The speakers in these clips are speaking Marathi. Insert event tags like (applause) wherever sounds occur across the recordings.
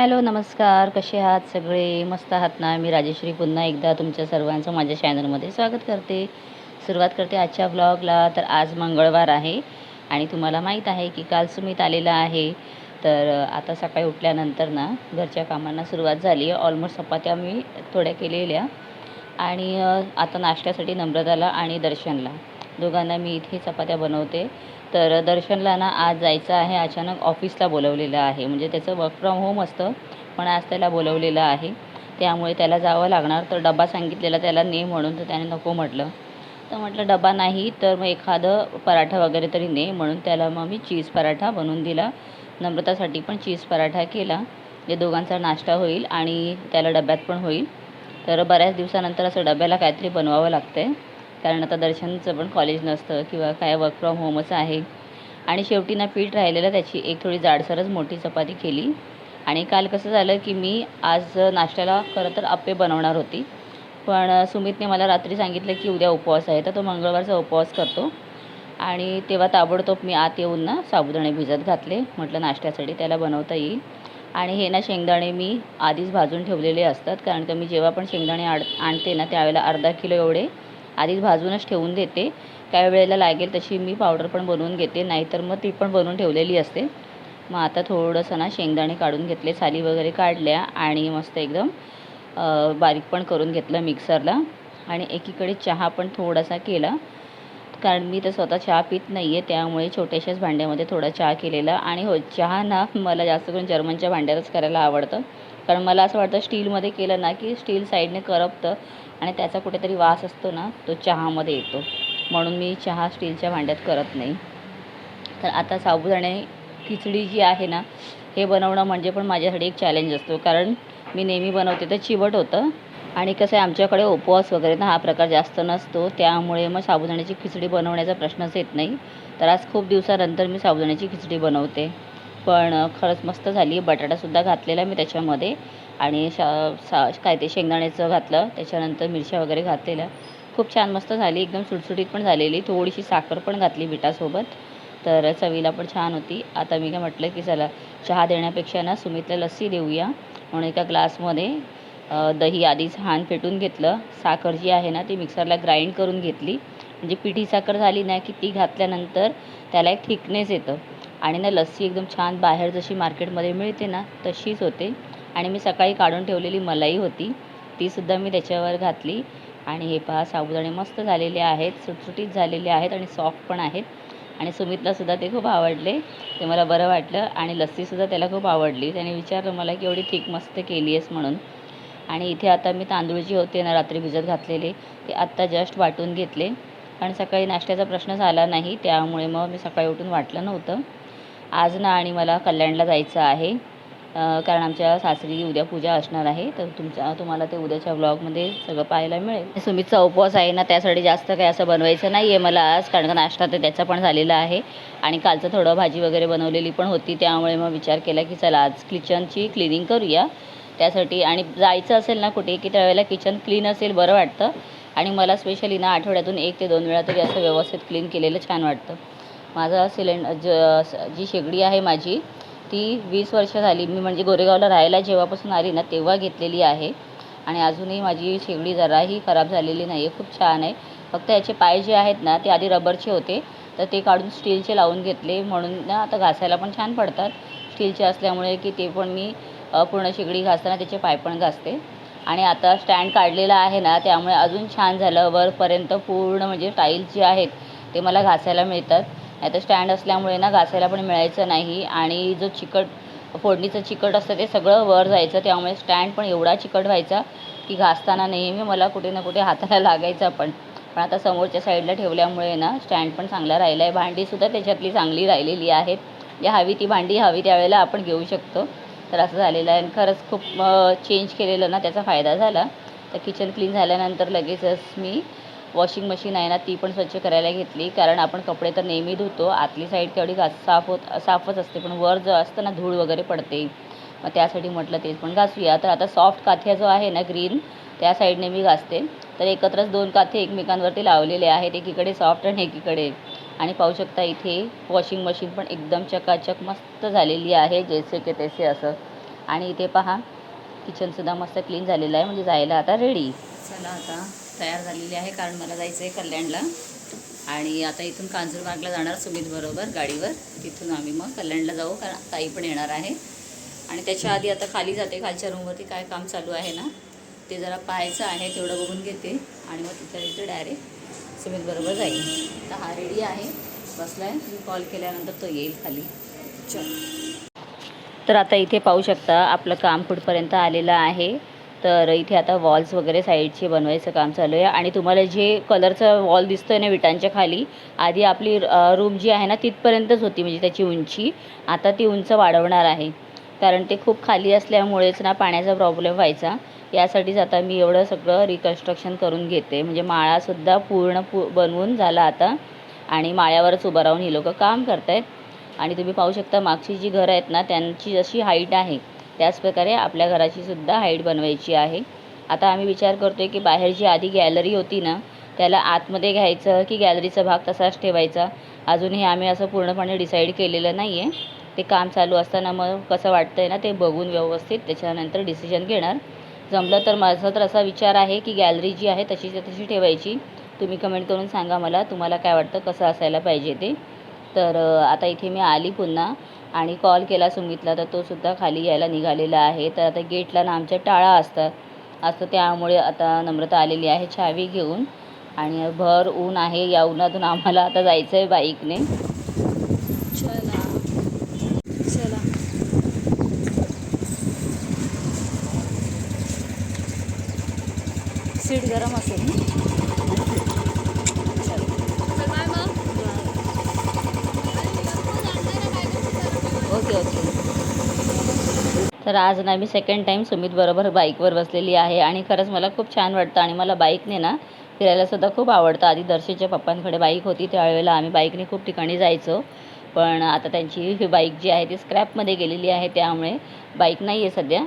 हॅलो नमस्कार. कसे आहात सगळे? मस्त आहात ना? मी राजेश्री पुन्हा एकदा तुमच्या सर्वांचं माझ्या चॅनलमध्ये स्वागत करते. सुरुवात करते आजच्या ब्लॉगला तर आज मंगळवार आहे आणि तुम्हाला माहीत आहे की काल सुमित आलेला आहे. तर आता सकाळी उठल्यानंतर ना घरच्या कामांना सुरुवात झाली. आहे ऑलमोस्ट चपात्या मी थोड्या केलेल्या आणि आता नाश्त्यासाठी नम्रताला आणि दर्शनला. दोघांना मी इथे चपात्या बनवते. तर दर्शनला ना आज जायचं आहे अचानक ऑफिसला बोलवलेलं आहे. म्हणजे त्याचं वर्क फ्रॉम होम असतं पण आज त्याला बोलवलेलं आहे. त्यामुळे त्याला जावं लागणार. तर डबा सांगितलेला त्याला ने म्हणून तर त्याने नको म्हटलं. तर म्हटलं डबा नाही तर मग एखादं पराठा वगैरे तरी ने. म्हणून त्याला मग मी चीज पराठा बनवून दिला. नम्रतासाठी पण चीज पराठा केला. जे दोघांचा नाश्ता होईल आणि त्याला डब्यात पण होईल. तर बऱ्याच दिवसानंतर असं डब्याला काहीतरी बनवावं लागतं आहे कारण आता दर्शनचं पण कॉलेज नसतं किंवा काय वर्क फ्रॉम होमच आहे. आणि शेवटी ना पीठ राहिलेलं त्याची एक थोडी जाडसरच मोठी चपाती केली. आणि काल कसं झालं की मी आज नाश्त्याला खरं तर आप्पे बनवणार होती. पण सुमितने मला रात्री सांगितलं की उद्या उपवास आहे तर तो मंगळवारचा उपवास करतो. आणि तेव्हा ताबडतोब मी आत येऊन ना साबुदाणे भिजत घातले. म्हटलं नाश्त्यासाठी त्याला बनवता येईल. आणि हे ना शेंगदाणे मी आधीच भाजून ठेवलेले असतात. कारण का मी जेव्हा पण शेंगदाणे आड आणते ना त्यावेळेला अर्धा किलो एवढे आधीच भाजूनच ठेवून देते. काही वेळेला लागेल तशी मी पावडर पण बनवून घेते. नाहीतर मग ती पण बनवून ठेवलेली असते. मग आता थोडंसं ना शेंगदाणे काढून घेतले साली वगैरे काढल्या आणि मस्त एकदम बारीक पण करून घेतलं मिक्सरला. आणि एकीकडे चहा पण थोडासा केला. कारण मी तर स्वतः चहा पित नाही आहे त्यामुळे छोट्याशाच भांड्यामध्ये थोडा चहा केलेला. आणि हो चहा ना मला जास्त करून जर्मनच्या भांड्यातच करायला आवडतं. कारण मला असं वाटतं स्टीलमध्ये केलं ना की स्टील साईडने करपतं आणि त्याचा कुठेतरी वास असतो ना तो चहामध्ये येतो. म्हणून मी चहा स्टीलच्या भांड्यात करत नाही. तर आता साबुदाणे खिचडी जी आहे ना हे बनवणं म्हणजे पण माझ्यासाठी एक चॅलेंज असतो. कारण मी नेहमी बनवते तर चिवट होतं. आणि कसं आहे आमच्याकडे उपवास वगैरे ना हा प्रकार जास्त नसतो. त्यामुळे मग साबुदाण्याची खिचडी बनवण्याचा प्रश्नच येत नाही. तर आज खूप दिवसानंतर मी साबुदाण्याची खिचडी बनवते. पण खरंच मस्त झाली. बटाटासुद्धा घातलेला मी त्याच्यामध्ये. आणि शा सा काय ते शेंगदाण्याचं घातलं. त्याच्यानंतर मिरच्या वगैरे घातलेल्या. खूप छान मस्त झाली. एकदम सुटसुटीत पण झालेली. थोडीशी साखर पण घातली बिटासोबत तर चवीला पण छान होती. आता मी काय म्हटलं की चला चहा देण्यापेक्षा ना सुमितला लस्सी देऊया. म्हणून एका ग्लासमध्ये दही आधी छान फेटून घेतलं. साखर जी आहे ना ती मिक्सरला ग्राइंड करून घेतली. म्हणजे पिठी साखर झाली ना की ती घातल्यानंतर त्याला एक थिकनेस येतं. आणि ना लस्सी एकदम छान बाहेर जशी मार्केटमध्ये मिळते ना तशीच होते. आणि मी सकाळी काढून ठेवलेली मलाई होती तीसुद्धा मी त्याच्यावर घातली. आणि हे पहा साबुदाणे मस्त झालेले आहेत सुटसुटीत झालेले आहेत आणि सॉफ्ट पण आहेत. आणि सुमितलासुद्धा ते खूप आवडले ते मला बरं वाटलं. आणि लस्सीसुद्धा त्याला खूप आवडली. त्याने विचारलं मला की एवढी थिक मस्त केली आहेस म्हणून. आणि इथे आता मी तांदूळ जे होते ना रात्री भिजत घातलेले ते आत्ता जस्ट वाटून घेतले. कारण सकाळी नाश्त्याचा प्रश्न झाला नाही त्यामुळे मग मी सकाळी उठून वाटलं नव्हतं. आज ना आणि मला कल्याणला जायचं आहे. कारण आमच्या सासरी उद्या पूजा असणार आहे. तर तुमच्या तुम्हाला ते उद्याच्या ब्लॉगमध्ये सगळं पाहायला मिळेल. सुमितचा उपवास आहे ना त्यासाठी जास्त काही असं बनवायचं नाही आहे मला आज कारण का नाश्ता तर त्याचा पण झालेला आहे. आणि कालचं थोडं भाजी वगैरे बनवलेली पण होती त्यामुळे मग विचार केला की चला आज किचनची क्लिनिंग करूया. त्यासाठी आणि जायचं असेल ना कुठे की त्यावेळेला किचन क्लीन असेल बरं वाटतं. आणि मला स्पेशली ना आठवड्यातून एक ते दोन वेळा तरी असं व्यवस्थित क्लीन केलेलं छान वाटतं. माझा सिलेंड ज जी शेगडी आहे माझी ती वीस वर्ष झाली. मी म्हणजे गोरेगावला राहायला जेव्हापासून आली ना तेव्हा घेतलेली आहे. आणि अजूनही माझी शेगडी जराही खराब झालेली नाही आहे खूप छान आहे. फक्त याचे पाय जे आहेत ना ते आधी रबरचे होते. तर ते काढून स्टीलचे लावून घेतले. म्हणून ना आता घासायला पण छान पडतात. स्टीलचे असल्यामुळे की ते पण मी पूर्ण शेगडी घासताना त्याचे पाय पण घासते. आणि आता स्टँड काढलेला आहे ना त्यामुळे अजून छान झालं. वरपर्यंत पूर्ण म्हणजे टाईल्स जे आहेत ते मला घासायला मिळतात. नाही तर स्टँड असल्यामुळे ना घासायला पण मिळायचं नाही आणि जो चिकट फोडणीचं चिकट असतं ते सगळं वर जायचं त्यामुळे स्टँड पण एवढा चिकट व्हायचा की घासताना नेहमी मला कुठे ना कुठे हाताला लागायचा पण. पण आता समोरच्या साईडला ठेवल्यामुळे ना स्टँड पण चांगला राहिला आहे भांडीसुद्धा त्याच्यातली चांगली राहिलेली आहेत. जे हवी ती भांडी हवी त्यावेळेला आपण घेऊ शकतो. तर असं झालेलं आहे. आणि खरंच खूप चेंज केलेलं ना त्याचा फायदा झाला. तर किचन क्लीन झाल्यानंतर लगेचच मी वॉशिंग मशीन आहे ना ती पण स्वच्छ करायला घेतली. कारण आपण कपडे तर नेहमी धुतो आतली साईड तेवढी घास साफ होत साफच असते. पण वर जो असतं ना धूळ वगैरे पडते. मग त्यासाठी म्हटलं तेच पण घासूया. तर आता सॉफ्ट काथ्या जो आहे ना ग्रीन त्या साईडने मी घासते. तर एकत्रच दोन काथे एकमेकांवरती लावलेले आहेत. एकीकडे सॉफ्ट आणि एकीकडे. आणि पाहू शकता इथे वॉशिंग मशीन पण एकदम चकाचक मस्त झालेली आहे जैसे के तैसे असं. आणि इथे पहा किचनसुद्धा मस्त क्लीन झालेलं आहे. म्हणजे जायला आता रेडी चला आता. तयार झालेली आहे कारण मला जायचं आहे कल्याणला. आणि आता इथून कांजूरबागला जाणार सुमितबरोबर गाडीवर. तिथून आम्ही मग कल्याणला जाऊ कारण ताई पण येणार आहे. आणि त्याच्या आधी आता खाली जाते खालच्या रूमवरती काय काम चालू आहे ना ते जरा पाहायचं आहे तेवढं बघून घेते. आणि मग तिथं इथं डायरेक्ट सुमितबरोबर जाईल. तर हा रेडी आहे बसलाय. मी कॉल केल्यानंतर तो येईल खाली. चल. तर आता इथे पाहू शकता आपलं काम कुठपर्यंत आलेलं आहे. तर इथे आता वॉल्स वगैरे साईडचे बनवायचं काम चालू आहे. आणि तुम्हाला जे कलरचं वॉल दिसतोय ना विटांच्या खाली आधी आपली रूम जी आहे ना तिथपर्यंतच होती म्हणजे त्याची उंची. आता ती उंच वाढवणार आहे. कारण ते खूप खाली असल्यामुळेच ना पाण्याचा प्रॉब्लेम व्हायचा. यासाठीच आता मी एवढं सगळं रिकन्स्ट्रक्शन करून घेते. म्हणजे माळासुद्धा पूर्ण पू बनवून झाला आता. आणि माळ्यावरच उभं राहून ही लोकं काम करतायत. आणि तुम्ही पाहू शकता मागची जी घरं आहेत ना त्यांची जशी हाईट आहे त्याचप्रकारे आपल्या घराची सुद्धा हाईट बनवायची आहे. आता आम्ही विचार करतोय की बाहेर जी आधी गॅलरी होती ना त्याला आतमध्ये घ्यायचं की गॅलरीचा भाग तसाच ठेवायचा? अजूनही आम्ही असं पूर्णपणे डिसाईड केलेलं नाही आहे ते काम चालू असताना मग कसं वाटतंय ना ते बघून व्यवस्थित त्याच्यानंतर डिसिजन घेणार. जमलं तर माझा तर असा विचार आहे की गॅलरी जी आहे तशीच्या तशी ठेवायची. तुम्ही कमेंट करून सांगा मला तुम्हाला काय वाटतं कसं असायला पाहिजे ते. तर आता इथे मी आली पुन्हा. आणि कॉल केला सुमितला तर तो सुद्धा खाली यायला निघालेला आहे. तर आता गेटला ना आमच्या टाळा असतात असतं त्यामुळे आता नम्रता आलेली आहे चावी घेऊन. आणि भर ऊन आहे या उन्हातून आम्हाला आता जायचं आहे बाईकने. चला. चला. सीट गरम असेल ना? तर आज ना मी सेकंड टाईम सुमित बरोबर बाईकवर बसलेली आहे आणि खरंच मला खूप छान वाटतं आणि मला बाईकने ना फिरायलासुद्धा खूप आवडतं. आधी दर्शनच्या पप्पांकडे बाईक होती त्यावेळेला आम्ही बाईकने खूप ठिकाणी जायचो. पण आता त्यांची ही बाईक जी आहे ती स्क्रॅपमध्ये गेलेली आहे त्यामुळे बाईक नाही आहे सध्या.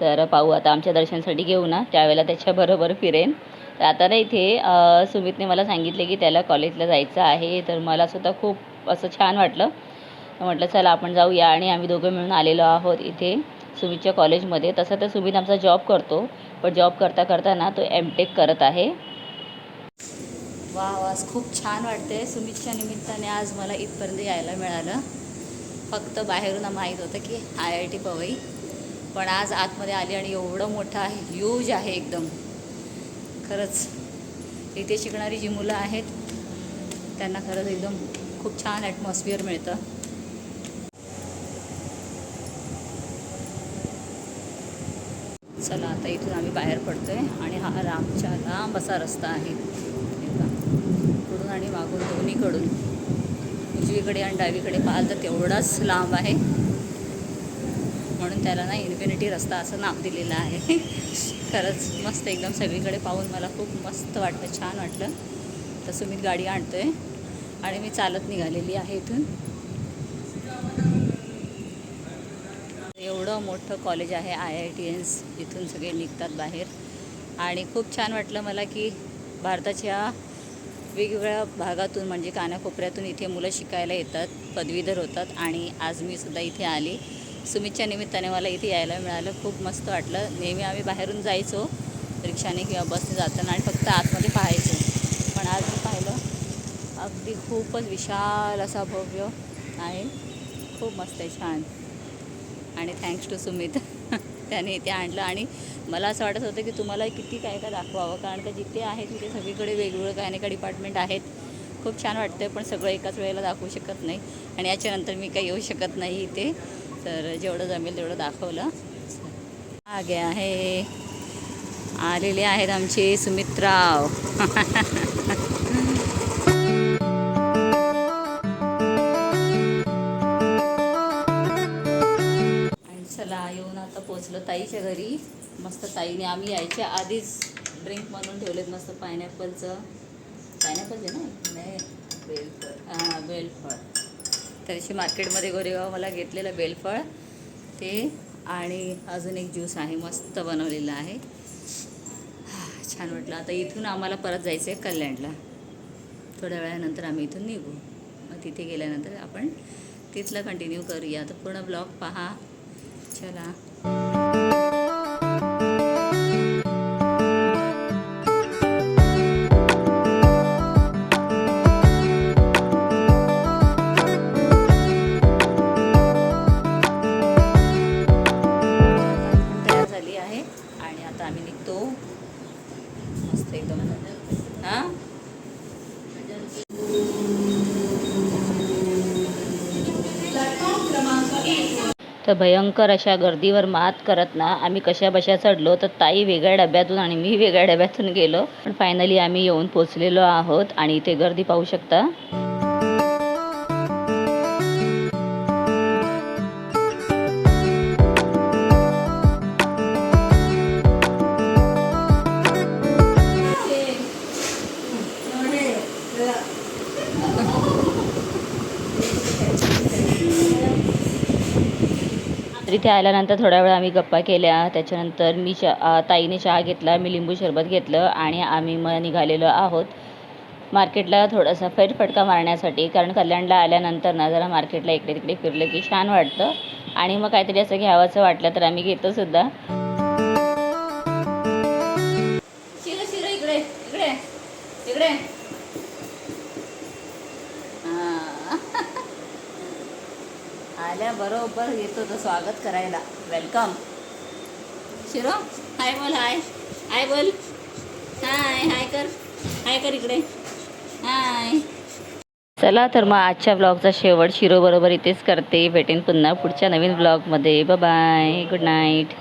तर पाहू आता आमच्या दर्शनसाठी घेऊ ना त्यावेळेला त्याच्याबरोबर फिरेन. तर आता ना इथे सुमितने मला सांगितले की त्याला कॉलेजला जायचं आहे तर मला सुद्धा खूप असं छान वाटलं. म्हटलं चला आपण जाऊया. आणि आम्ही दोघं मिळून आलेलो आहोत इथे. सुमितच्या कॉलेजमध्ये. तसं तर सुमित आमचा जॉब करतो पण जॉब करता करता ना तो एम टेक करत आहे. वा वा खूप छान वाटते सुमितच्या निमित्ताने आज मला इथपर्यंत यायला मिळालं. फक्त बाहेरून माहीत होतं की आय आय टी पवई. पण आज आतमध्ये आली आणि एवढं मोठं आहे ह्यूज आहे एकदम. खरंच इथे शिकणारी जी मुलं आहेत त्यांना खरंच एकदम खूप छान ॲटमॉस्फिअर मिळतं. चला आता इथून आम्ही बाहेर पडतो आहे आणि हा लांबच्या लांब असा रस्ता आहे. पुढून आणि मागून दोन्हीकडून. उजवीकडे आणि डावीकडे पाहाल तर तेवढाच लांब आहे. म्हणून त्याला ना इन्फिनिटी रस्ता असं नाव दिलेलं आहे. खरंच मस्त एकदम सगळीकडे पाहून मला खूप मस्त वाटलं छान वाटलं. तर सुमित गाडी आणतो आहे आणि मी चालत निघालेली आहे इथून एवढं मोठं कॉलेज आहे आय आय टी एन्स इथून सगळे निघतात बाहेर. आणि खूप छान वाटलं मला की भारताच्या वेगवेगळ्या भागातून म्हणजे कानाकोपऱ्यातून इथे मुलं शिकायला येतात पदवीधर होतात आणि आज मी सुद्धा इथे आली. सुमितच्या निमित्ताने मला इथे यायला मिळालं. खूप मस्त वाटलं. नेहमी आम्ही बाहेरून जायचो रिक्षाने किंवा बसने जाताना आणि फक्त आतमध्ये पाहायचो. पण आज मी पाहिलं अगदी खूपच विशाल असा भव्य आहे खूप मस्त आहे छान. आणि थँक्स टू सुमित. (laughs) त्याने इथे आणलं आणि मला असं वाटत होतं की तुम्हाला किती काय काय दाखवावं कारण का जिथे आहे तिथे सगळीकडे वेगवेगळं काय नाही का डिपार्टमेंट आहेत. खूप छान वाटतं पण सगळं एकाच वेळेला दाखवू शकत नाही आणि याच्यानंतर मी काही येऊ शकत नाही इथे. तर जेवढं जमेल तेवढं दाखवलं. आगे आहे. आलेले आहेत आमचे सुमित्राव. (laughs) पोचलो ताईच्या घरी. मस्त ताईने आम्ही यायच्या आधीच ड्रिंक म्हणून ठेवलेत मस्त पायनॅपलचं पायनॅपल आहे ना? नाही बेलफळ. हां बेलफळ. त्यादिवशी मार्केटमध्ये गोरेगाव मला घेतलेलं बेलफळ ते आणि अजून एक ज्यूस आहे मस्त बनवलेलं आहे. छान वाटलं. आता इथून आम्हाला परत जायचं आहे कल्याणला. थोड्या वेळानंतर आम्ही इथून निघू. मग तिथे गेल्यानंतर आपण तिथलं कंटिन्यू करूया. तर पूर्ण ब्लॉग पहा. चला. तू? मस्त एकदम. हां? तर भयंकर अशा गर्दीवर मात करत ना आम्ही कशा बशा चढलो तर ताई वेगळ्या डब्यातून आणि मी वेगळ्या डब्यातून गेलो. पण फायनली आम्ही येऊन पोचलेलो आहोत आणि इथे गर्दी पाहू शकता. इथे आल्यानंतर थोड्या वेळ आम्ही गप्पा केल्या. त्याच्यानंतर मी चा ताईने चहा घेतला मी लिंबू सरबत घेतलं आणि आम्ही मग निघालेलो आहोत. मार्केटला थोडासा फेरफटका मारण्यासाठी कारण कल्याणला आल्यानंतर ना जरा मार्केटला इकडे तिकडे फिरलं की छान वाटतं. आणि मग काहीतरी असं घ्यावंसं वाटलं तर आम्ही घेतो आल्याबरोबर येतो तो स्वागत करायला. वेलकम शिरो हाय बोल हाय हाय बोल. हाय हाय कर. हाय कर इकडे. हाय चला तर मग आजच्या ब्लॉगचा शेवट शिरोबरोबर इथेच करते. भेटेन पुन्हा पुढच्या नवीन ब्लॉगमध्ये बाय गुड नाईट